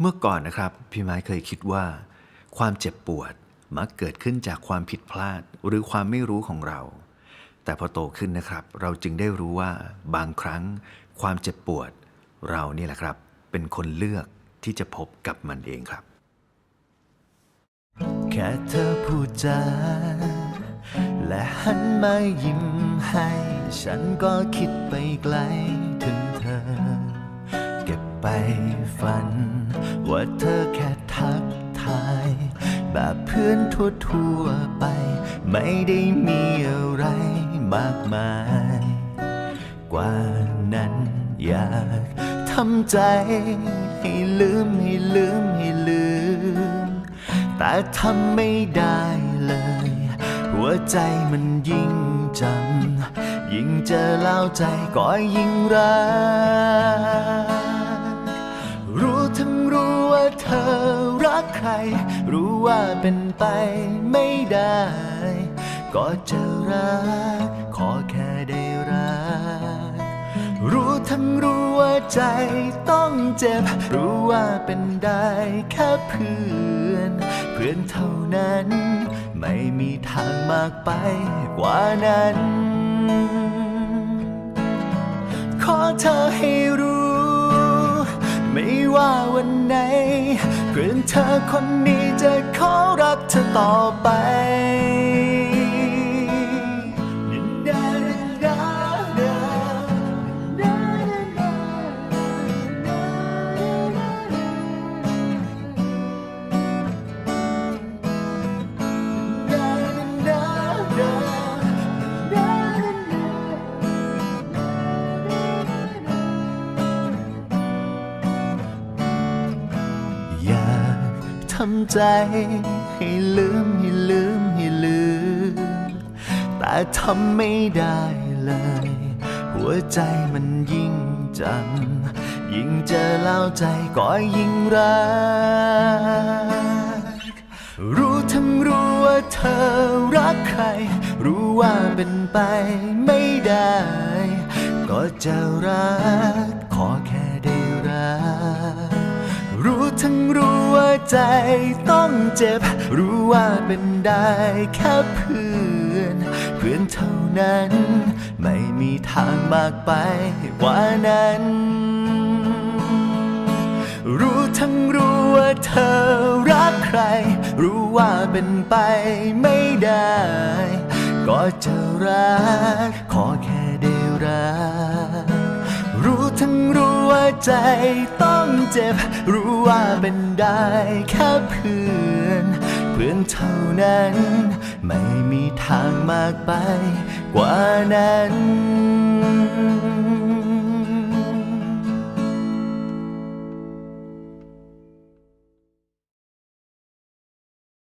เมื่อก่อนนะครับ พี่ไม้เคยคิดว่า ความเจ็บปวดมักเกิดขึ้นจากความผิดพลาดหรือความไม่รู้ของเรา แต่พอโตขึ้นนะครับ เราจึงได้รู้ว่าบางครั้ง ความเจ็บปวด เรานี่แหละครับ เป็นคนเลือกที่จะพบกับมันเองครับ แค่เธอพูดจาและหันมายิ้มให้ ฉันก็คิดไปไกลถึงเธอเก็บ ไปฝัน ว่าเธอแค่ทักทาย แบบเพื่อนทั่วๆไป ไม่ได้มีอะไรมากมาย กว่านั้นอยากทำใจ ให้ลืมให้ลืมให้ลืม แต่ทำไม่ได้เลย หัวใจมันยิ่งจำยิ่งเจอแล้วใจก็ยิ่งรัก ใคร รู้ว่าเป็นไปไม่ได้ ก็จะรัก ขอแค่ได้รัก รู้ทั้งรู้ว่าใจต้องเจ็บ รู้ว่าเป็นได้แค่เพื่อน เพื่อนเท่านั้น ไม่มีทางมากไปกว่านั้นขอเธอให้รู้ ไม่ว่าวันไหน กลืนเธอคนนี้จะขอรักเธอต่อไป ทำใจ ให้ลืมให้ลืมให้ลืม แต่ทำไม่ได้เลย หัวใจมันยิ่งจำยิ่งเจอแล้วใจก็ยิ่งรัก รู้ทั้งรู้ว่าเธอรักใคร รู้ว่าเป็นไปไม่ได้ ก็จะรัก ขอแค่ได้รัก รู้ทั้งรู้ ใจต้องเจ็บ รู้ว่าเป็นได้แค่เพื่อน เพื่อนเท่านั้น ไม่มีทางมากไปกว่านั้น รู้ทั้งรู้ว่าเธอรักใคร รู้ว่าเป็นไปไม่ได้ ก็จะรัก ขอแค่ได้รัก รู้ทั้งรู้ว่าใจต เจ็บ รู้ว่าเป็นได้แค่เพื่อน เพื่อนเท่านั้น ไม่มีทางมากไปกว่านั้น